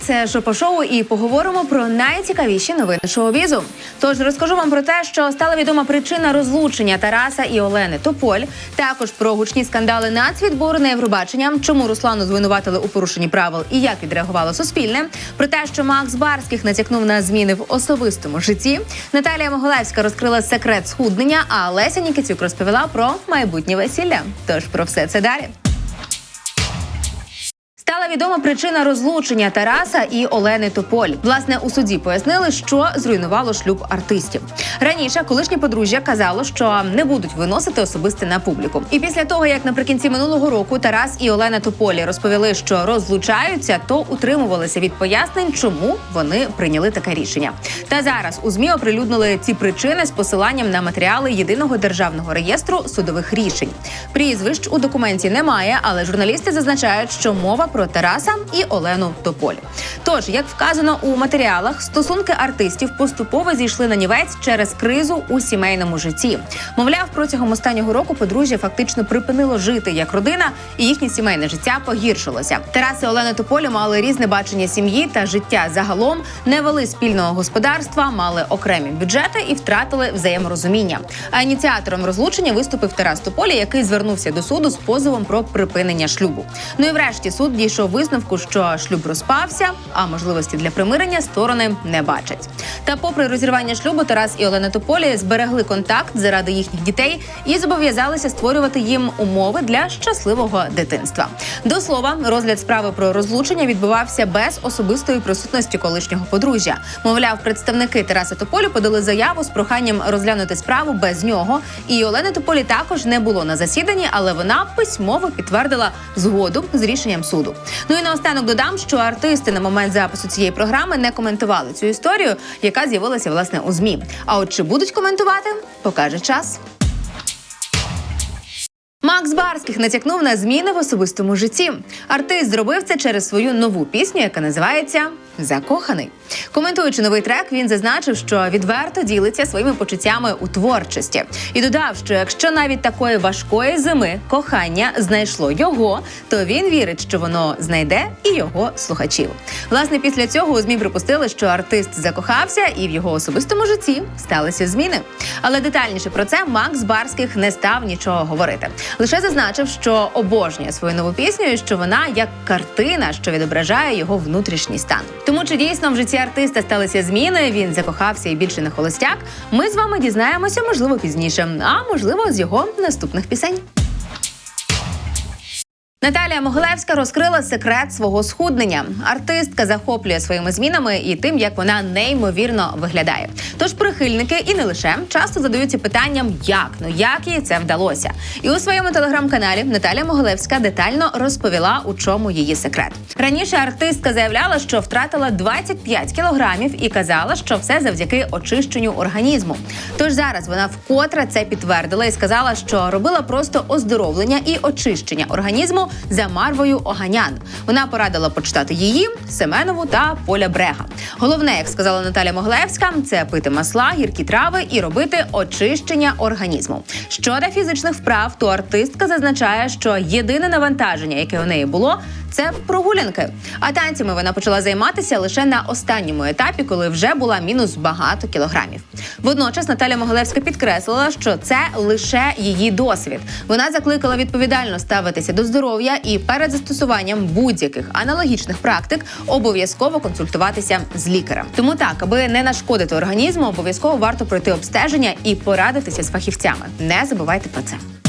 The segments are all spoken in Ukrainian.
Це шоу і поговоримо про найцікавіші новини шоу-бізу. Тож розкажу вам про те, що стала відома причина розлучення Тараса і Олени Тополь. Також про гучні скандали нацвідбору на Євробачення, чому Руслану звинуватили у порушенні правил і як відреагувало Суспільне. Про те, що Макс Барських натякнув на зміни в особистому житті. Наталія Могилевська розкрила секрет схуднення, а Леся Нікітюк розповіла про майбутнє весілля. Тож про все це далі. Стала відома причина розлучення Тараса і Олени Тополь. Власне, у суді пояснили, що зруйнувало шлюб артистів. Раніше колишнє подружжя казало, що не будуть виносити особисте на публіку. І після того, як наприкінці минулого року Тарас і Олена Тополі розповіли, що розлучаються, то утримувалися від пояснень, чому вони прийняли таке рішення. Та зараз у змі оприлюднили ці причини з посиланням на матеріали єдиного державного реєстру судових рішень. Прізвищ у документі немає, але журналісти зазначають, що мова про Тараса і Олену Тополь. Тож, як вказано у матеріалах, стосунки артистів поступово зійшли на нівець через кризу у сімейному житті. Мовляв, протягом останнього року подружжя фактично припинило жити як родина, і їхнє сімейне життя погіршилося. Тарас і Олена Тополі мали різне бачення сім'ї та життя загалом, не вели спільного господарства, мали окремі бюджети і втратили взаєморозуміння. А ініціатором розлучення виступив Тарас Тополі, який звернувся до суду з позовом про припинення шлюбу. Ну і врешті суд дійшов висновку, що шлюб розпався, а можливості для примирення сторони не бачать. Та, попри розірвання шлюбу, Тарас і Олена Тополі зберегли контакт заради їхніх дітей і зобов'язалися створювати їм умови для щасливого дитинства. До слова, розгляд справи про розлучення відбувався без особистої присутності колишнього подружжя. Мовляв, представники Тараса Тополі подали заяву з проханням розглянути справу без нього. І Олени Тополі також не було на засіданні, але вона письмово підтвердила згоду з рішенням суду. Ну і наостанок додам, що артисти на момент запису цієї програми не коментували цю історію, яка з'явилася власне у змі. А от чи будуть коментувати, покаже час. Макс Барських натякнув на зміни в особистому житті. Артист зробив це через свою нову пісню, яка називається Закоханий. Коментуючи новий трек, він зазначив, що відверто ділиться своїми почуттями у творчості і додав, що якщо навіть такої важкої зими кохання знайшло його, то він вірить, що воно знайде і його слухачів. Власне, після цього у змі припустили, що артист закохався, і в його особистому житті сталися зміни. Але детальніше про це Макс Барських не став нічого говорити. Лише зазначив, що обожнює свою нову пісню, і що вона як картина, що відображає його внутрішній стан. Тому чи дійсно в житті артиста сталися зміни? Він закохався і більше не холостяк. Ми з вами дізнаємося, можливо, пізніше, а можливо, з його наступних пісень. Наталія Могилевська розкрила секрет свого схуднення. Артистка захоплює своїми змінами і тим, як вона неймовірно виглядає. Тож прихильники і не лише часто задаються питанням, як ну як їй це вдалося. І у своєму телеграм-каналі Наталія Могилевська детально розповіла, у чому її секрет. Раніше артистка заявляла, що втратила 25 кілограмів і казала, що все завдяки очищенню організму. Тож зараз вона вкотре це підтвердила і сказала, що робила просто оздоровлення і очищення організму за Марвою Оганян. Вона порадила почитати її, Семенову та Поля Брега. Головне, як сказала Наталя Моглевська, це пити масла, гіркі трави і робити очищення організму. Щодо фізичних вправ, то артистка зазначає, що єдине навантаження, яке у неї було, це прогулянки. А танцями вона почала займатися лише на останньому етапі, коли вже була мінус багато кілограмів. Водночас Наталя Могилевська підкреслила, що це лише її досвід. Вона закликала відповідально ставитися до здоров'я і перед застосуванням будь-яких аналогічних практик обов'язково консультуватися з лікарем. Тому так, аби не нашкодити організму, обов'язково варто пройти обстеження і порадитися з фахівцями. Не забувайте про це.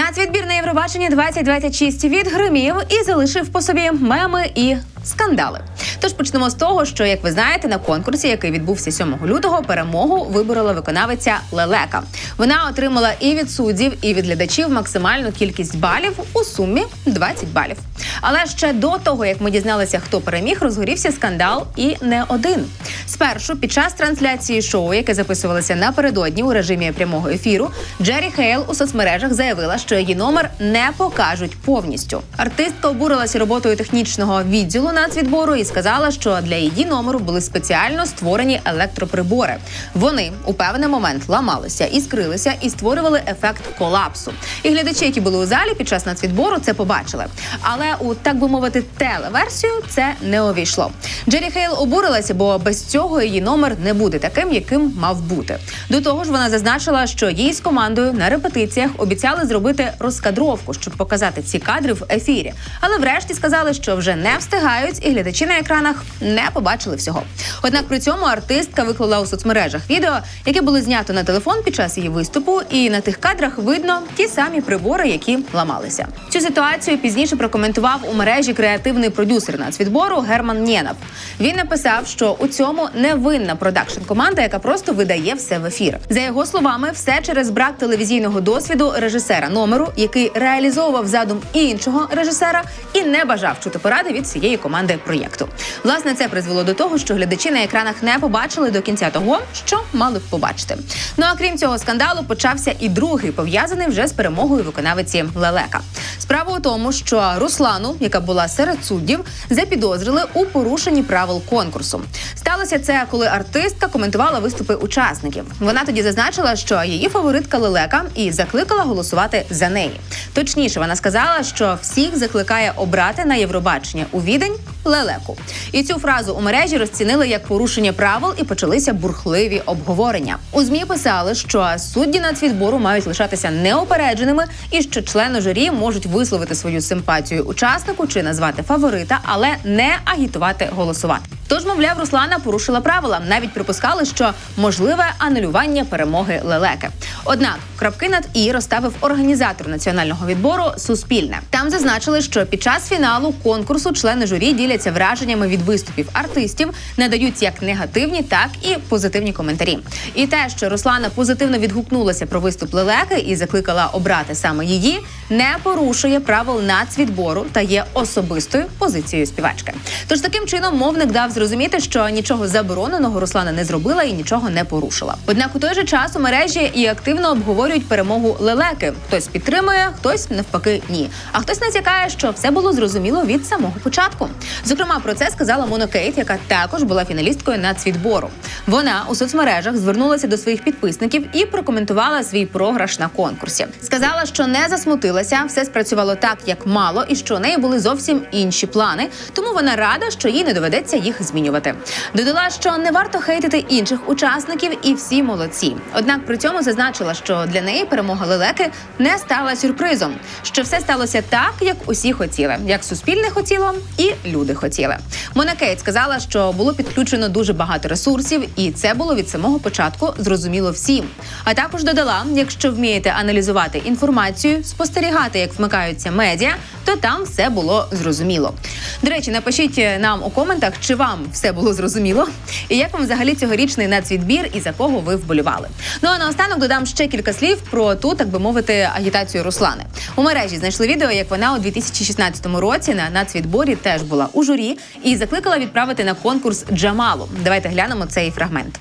Нацвідбір на Євробачення 2026 відгримів і залишив по собі меми і скандали. Тож почнемо з того, що як ви знаєте, на конкурсі, який відбувся 7 лютого, перемогу виборола виконавиця Лелека. Вона отримала і від суддів, і від глядачів максимальну кількість балів у сумі 20 балів. Але ще до того, як ми дізналися, хто переміг, розгорівся скандал і не один. Спершу, під час трансляції шоу, яке записувалося напередодні у режимі прямого ефіру, Джері Хейл у соцмережах заявила, що її номер не покажуть повністю. Артистка обурилася роботою технічного відділу нацвідбору і сказала, що для її номеру були спеціально створені електроприбори. Вони у певний момент ламалися, іскрилися і створювали ефект колапсу. І глядачі, які були у залі під час нацвідбору, це побачили. Але у так би мовити телеверсію це не увійшло. Джері Хейл обурилася, бо без цього її номер не буде таким, яким мав бути. До того ж, вона зазначила, що їй з командою на репетиціях обіцяли зробити розкадровку, щоб показати ці кадри в ефірі. Але врешті сказали, що вже не встигають, і глядачі на екранах не побачили всього. Однак при цьому артистка виклала у соцмережах відео, яке було знято на телефон під час її виступу, і на тих кадрах видно ті самі прибори, які ламалися. Цю ситуацію пізніше прокоментував у мережі креативний продюсер нацвідбору Герман Нєнов. Він написав, що у цьому не винна продакшн команда, яка просто видає все в ефір. За його словами, все через брак телевізійного досвіду режисера номеру, який реалізовував задум іншого режисера і не бажав чути поради від всієї команди проєкту. Власне, це призвело до того, що глядачі на екранах не побачили до кінця того, що мали б побачити. Ну а крім цього скандалу, почався і другий пов'язаний вже з перемогою виконавиці Лелека. Справа у тому, що Руслану, яка була серед суддів, запідозрили у порушенні правил конкурсу. Сталося це, коли артистка коментувала виступи учасників. Вона тоді зазначила, що її фаворитка Лелека і закликала голосувати за неї. Точніше, вона сказала, що всіх закликає обрати на Євробачення у відень Лелеку. І цю фразу у мережі розцінили як порушення правил і почалися бурхливі обговорення. У змі писали, що судді нацвідбору мають лишатися неупередженими і що члени журі можуть висловити свою симпатію учаснику чи назвати фаворита, але не агітувати голосувати. Тож, мовляв, Руслана порушила правила. Навіть припускали, що можливе анулювання перемоги лелеки. Однак крапки над і розставив організатор національного відбору Суспільне. Там зазначили, що під час фіналу конкурсу члени журі діляться враженнями від виступів артистів, надають як негативні, так і позитивні коментарі. І те, що Руслана позитивно відгукнулася про виступ лелеки і закликала обрати саме її, не порушує правил нацвідбору та є особистою позицією співачки. Тож таким чином мовник дав зрозуміти, що нічого забороненого Руслана не зробила і нічого не порушила. Однак у той же час у мережі і активно обговорюють перемогу лелеки. Хтось підтримує, хтось навпаки ні. А хтось натякає, що все було зрозуміло від самого початку. Зокрема, про це сказала Моно Кейт, яка також була фіналісткою нацвідбору. Вона у соцмережах звернулася до своїх підписників і прокоментувала свій програш на конкурсі. Сказала, що не засмутилася, все спрацювало так, як мало, і що у неї були зовсім інші плани. Тому вона рада, що їй не доведеться їх змінювати. Додала, що не варто хейтити інших учасників, і всі молодці. Однак при цьому зазначила, що для неї перемога лелеки не стала сюрпризом. Що все сталося так, як усі хотіли, як суспільне хотіло, і люди хотіли. Мона Кейт сказала, що було підключено дуже багато ресурсів, і це було від самого початку зрозуміло всім. А також додала: якщо вмієте аналізувати інформацію, спостерігати, як вмикаються медіа, то там все було зрозуміло. До речі, напишіть нам у коментах, чи вам все було зрозуміло, і як вам взагалі цьогорічний нацвідбір і за кого ви вболівали. Ну а наостанок додам ще кілька слів про ту, так би мовити, агітацію Руслани. У мережі знайшли відео, як вона у 2016 році на нацвідборі теж була у журі і закликала відправити на конкурс Джамалу. Давайте глянемо цей фрагмент.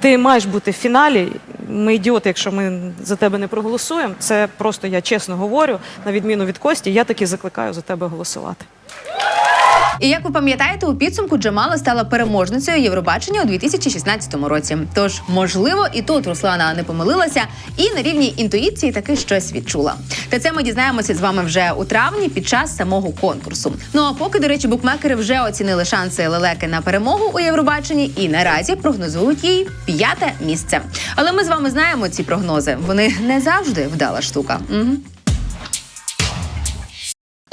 Ти маєш бути в фіналі. Ми ідіоти, якщо ми за тебе не проголосуємо. Це просто я чесно говорю, на відміну від Кості, я таки закликаю за тебе голосувати. І як ви пам'ятаєте, у підсумку Джамала стала переможницею Євробачення у 2016 році. Тож, можливо, і тут Руслана не помилилася, і на рівні інтуїції таки щось відчула. Та це ми дізнаємося з вами вже у травні під час самого конкурсу. Ну а поки, до речі, букмекери вже оцінили шанси лелеки на перемогу у Євробаченні і наразі прогнозують їй п'яте місце. Але ми з вами знаємо ці прогнози. Вони не завжди вдала штука. Угу.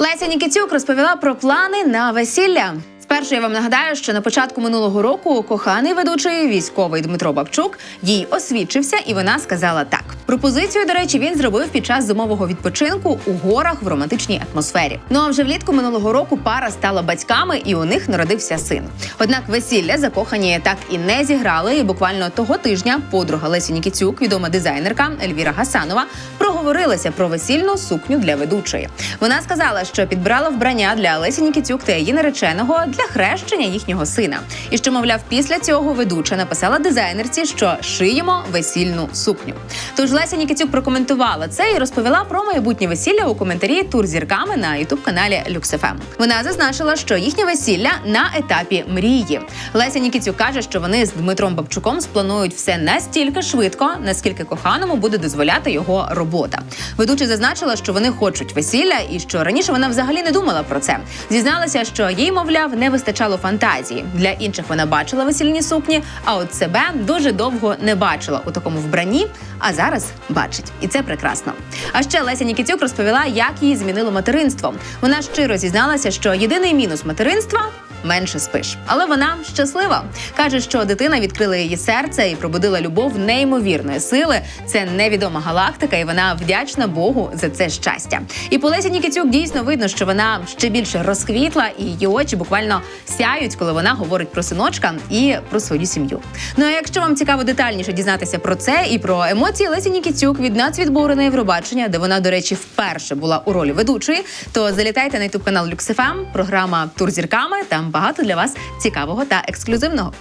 Леся Нікітюк розповіла про плани на весілля. Спершу я вам нагадаю, що на початку минулого року коханий ведучий військовий Дмитро Бабчук їй освідчився, і вона сказала так. Пропозицію, до речі, він зробив під час зимового відпочинку у горах в романтичній атмосфері. Ну а вже влітку минулого року пара стала батьками, і у них народився син. Однак весілля закохані так і не зіграли. І буквально того тижня подруга Лесі Нікітюк, відома дизайнерка Ельвіра Гасанова, проговорила проговорилася про весільну сукню для ведучої. Вона сказала, що підбирала вбрання для Лесі Нікітюк та її нареченого для хрещення їхнього сина. І що, мовляв, після цього ведуча написала дизайнерці, що шиємо весільну сукню. Тож Леся Нікітюк прокоментувала це і розповіла про майбутнє весілля у коментарі тур зірками на ютуб каналі LuxFM. Вона зазначила, що їхнє весілля на етапі мрії. Леся Нікітюк каже, що вони з Дмитром Бабчуком спланують все настільки швидко, наскільки коханому буде дозволяти його робота. Ведуча зазначила, що вони хочуть весілля, і що раніше вона взагалі не думала про це. Зізналася, що їй, мовляв, не вистачало фантазії. Для інших вона бачила весільні сукні, а от себе дуже довго не бачила у такому вбранні. А зараз бачить, і це прекрасно. А ще Леся Нікітюк розповіла, як її змінило материнство. Вона щиро зізналася, що єдиний мінус материнства. Менше спиш, але вона щаслива. каже, що дитина відкрила її серце і пробудила любов неймовірної сили. Це невідома галактика, і вона вдячна Богу за це щастя. І по Лесі Нікітюк дійсно видно, що вона ще більше розквітла, і її очі буквально сяють, коли вона говорить про синочка і про свою сім'ю. Ну а якщо вам цікаво детальніше дізнатися про це і про емоції Лесі Нікітюк від нацвідбору на Євробачення, де вона, до речі, вперше була у ролі ведучої, то залітайте на ютуб канал LuxFM, програма Тур зірками. Там багато для вас цікавого та ексклюзивного.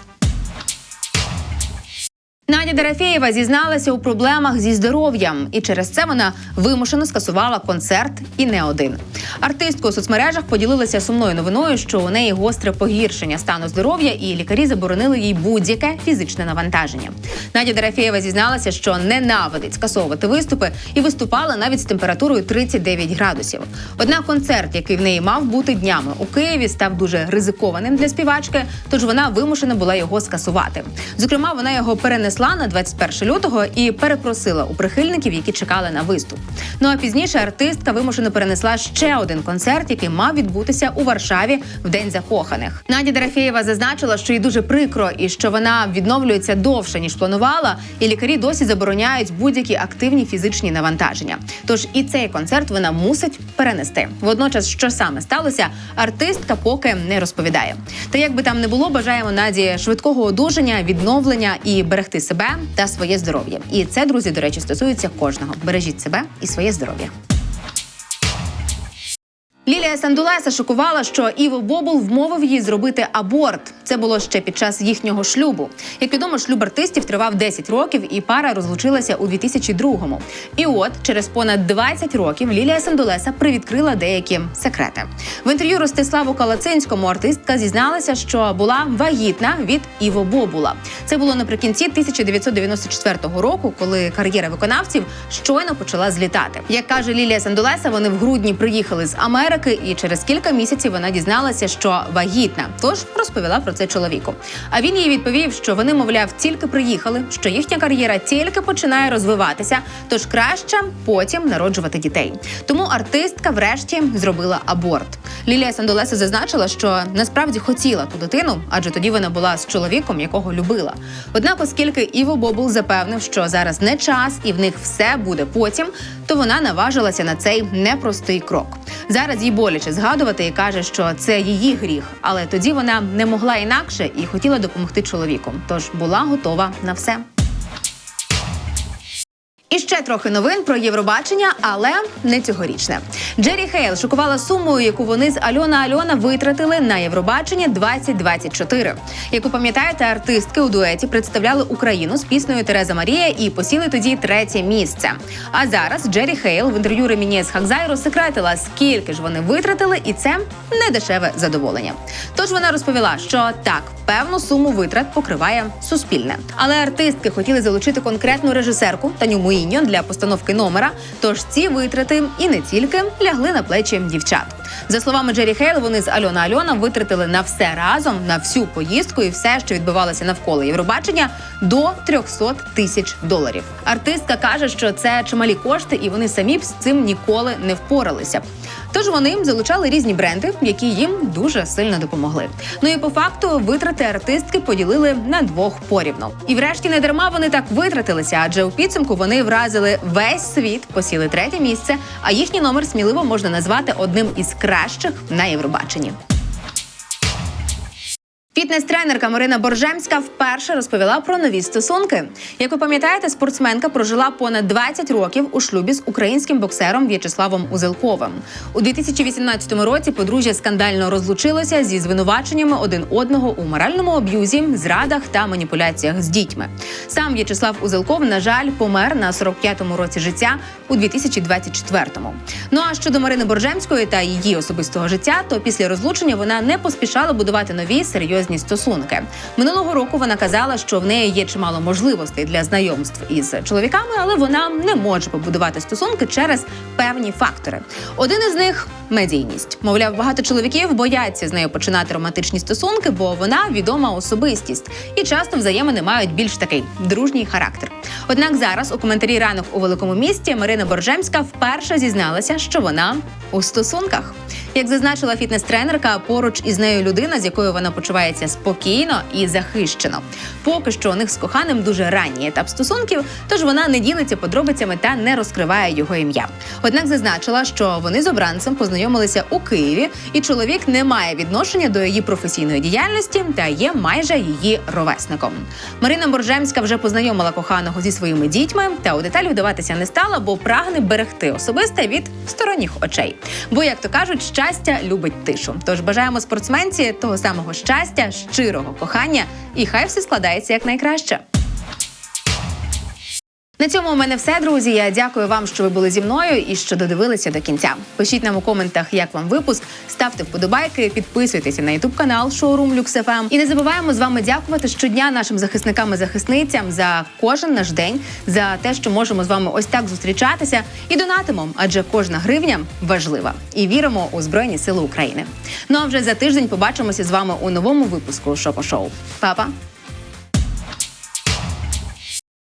Надя Дорофєєва зізналася у проблемах зі здоров'ям, і через це вона вимушено скасувала концерт і не один. Артистка у соцмережах поділилася сумною новиною, що у неї гостре погіршення стану здоров'я, і лікарі заборонили їй будь-яке фізичне навантаження. Надя Дорофєєва зізналася, що ненавидить скасовувати виступи і виступала навіть з температурою 39 градусів. Однак концерт, який в неї мав бути днями у Києві, став дуже ризикованим для співачки, тож вона вимушена була його скасувати. Зокрема, вона його перенесла на 21 лютого і перепросила у прихильників, які чекали на виступ. Ну а пізніше артистка вимушено перенесла ще один концерт, який мав відбутися у Варшаві в день закоханих. Надя Дорофєєва зазначила, що їй дуже прикро і що вона відновлюється довше ніж планувала, і лікарі досі забороняють будь-які активні фізичні навантаження. Тож і цей концерт вона мусить перенести. Водночас, що саме сталося, артистка поки не розповідає. Та як би там не було, бажаємо Наді швидкого одужання, відновлення і берегти себе та своє здоров'я. І це, друзі, до речі, стосується кожного. Бережіть себе і своє здоров'я. Лілія Сандулеса шокувала, що Іво Бобул вмовив її зробити аборт. Це було ще під час їхнього шлюбу. Як відомо, шлюб артистів тривав 10 років, і пара розлучилася у 2002-му. І от через понад 20 років Лілія Сандулеса привідкрила деякі секрети. В інтерв'ю Ростиславу Калацинському артистка зізналася, що була вагітна від Іво Бобула. Це було наприкінці 1994 року, коли кар'єра виконавців щойно почала злітати. Як каже Лілія Сандулеса, вони в грудні приїхали з Америки, і через кілька місяців вона дізналася, що вагітна. Тож розповіла про це чоловіку. А він їй відповів, що вони, мовляв, тільки приїхали, що їхня кар'єра тільки починає розвиватися, тож краще потім народжувати дітей. Тому артистка врешті зробила аборт. Лілія Сандолеса зазначила, що насправді хотіла ту дитину, адже тоді вона була з чоловіком, якого любила. Однак, оскільки Іво Бобул запевнив, що зараз не час і в них все буде потім, то вона наважилася на цей непростий крок. Зараз їй боляче згадувати і каже, що це її гріх, але тоді вона не могла інакше і хотіла допомогти чоловіку, тож була готова на все. І ще трохи новин про Євробачення, але не цьогорічне. Джері Хейл шокувала сумою, яку вони з Альона Альона витратили на Євробачення 2024. Як ви пам'ятаєте, артистки у дуеті представляли Україну з піснею Тереза Марія і посіли тоді третє місце. А зараз Джері Хейл в інтерв'ю Реміні з Хакзай розсекретила, скільки ж вони витратили, і це не дешеве задоволення. Тож вона розповіла, що так, певну суму витрат покриває суспільне. Але артистки хотіли залучити конкретну режисерку Таню Муїньо для постановки номера. Тож ці витрати і не тільки лягли на плечі дівчат. За словами Джері Хейл, вони з Альона Альона витратили на все разом, на всю поїздку і все, що відбувалося навколо Євробачення, до 300 тисяч доларів. Артистка каже, що це чималі кошти, і вони самі б з цим ніколи не впоралися. Тож вони залучали різні бренди, які їм дуже сильно допомогли. Ну і по факту витрати артистки поділили на двох порівну. І врешті не дарма вони так витратилися, адже у підсумку вони вразили весь світ, посіли третє місце. А їхній номер сміливо можна назвати одним із кращих на Євробаченні. Фітнес-тренерка Марина Боржемська вперше розповіла про нові стосунки. Як ви пам'ятаєте, спортсменка прожила понад 20 років у шлюбі з українським боксером В'ячеславом Узелковим. У 2018 році подружжя скандально розлучилося зі звинуваченнями один одного у моральному аб'юзі, зрадах та маніпуляціях з дітьми. Сам В'ячеслав Узелков, на жаль, помер на 45-му році життя у 2024-му. Ну а щодо Марини Боржемської та її особистого життя, то після розлучення вона не поспішала будувати нові серйозні стосунки. Минулого року вона казала, що в неї є чимало можливостей для знайомств із чоловіками, але вона не може побудувати стосунки через певні фактори. Один із них медійність. Мовляв, багато чоловіків бояться з нею починати романтичні стосунки, бо вона відома особистість, і часто взаємини мають більш такий дружній характер. Однак зараз у коментарі ранок у великому місті Марина Боржемська вперше зізналася, що вона у стосунках. Як зазначила фітнес-тренерка, поруч із нею людина, з якою вона почувається спокійно і захищено. Поки що у них з коханим дуже ранній етап стосунків, тож вона не ділиться подробицями та не розкриває його ім'я. Однак зазначила, що вони з обранцем познайомилися у Києві, і чоловік не має відношення до її професійної діяльності та є майже її ровесником. Марина Боржемська вже познайомила коханого зі своїми дітьми, та у деталі вдаватися не стала, бо прагне берегти особисте від сторонніх очей. Бо, як то кажуть, щастя любить тишу. Тож бажаємо спортсменці того самого щастя, щирого кохання, і хай все складається як найкраще. На цьому у мене все, друзі. Я дякую вам, що ви були зі мною і що додивилися до кінця. Пишіть нам у коментах, як вам випуск, ставте вподобайки, підписуйтеся на ютуб канал Шоурум Люкс ФМ. І не забуваємо з вами дякувати щодня нашим захисникам і захисницям за кожен наш день, за те, що можемо з вами ось так зустрічатися і донатимо, адже кожна гривня важлива. І віримо у Збройні Сили України. Ну а вже за тиждень побачимося з вами у новому випуску Шопо Шоу. Па-па!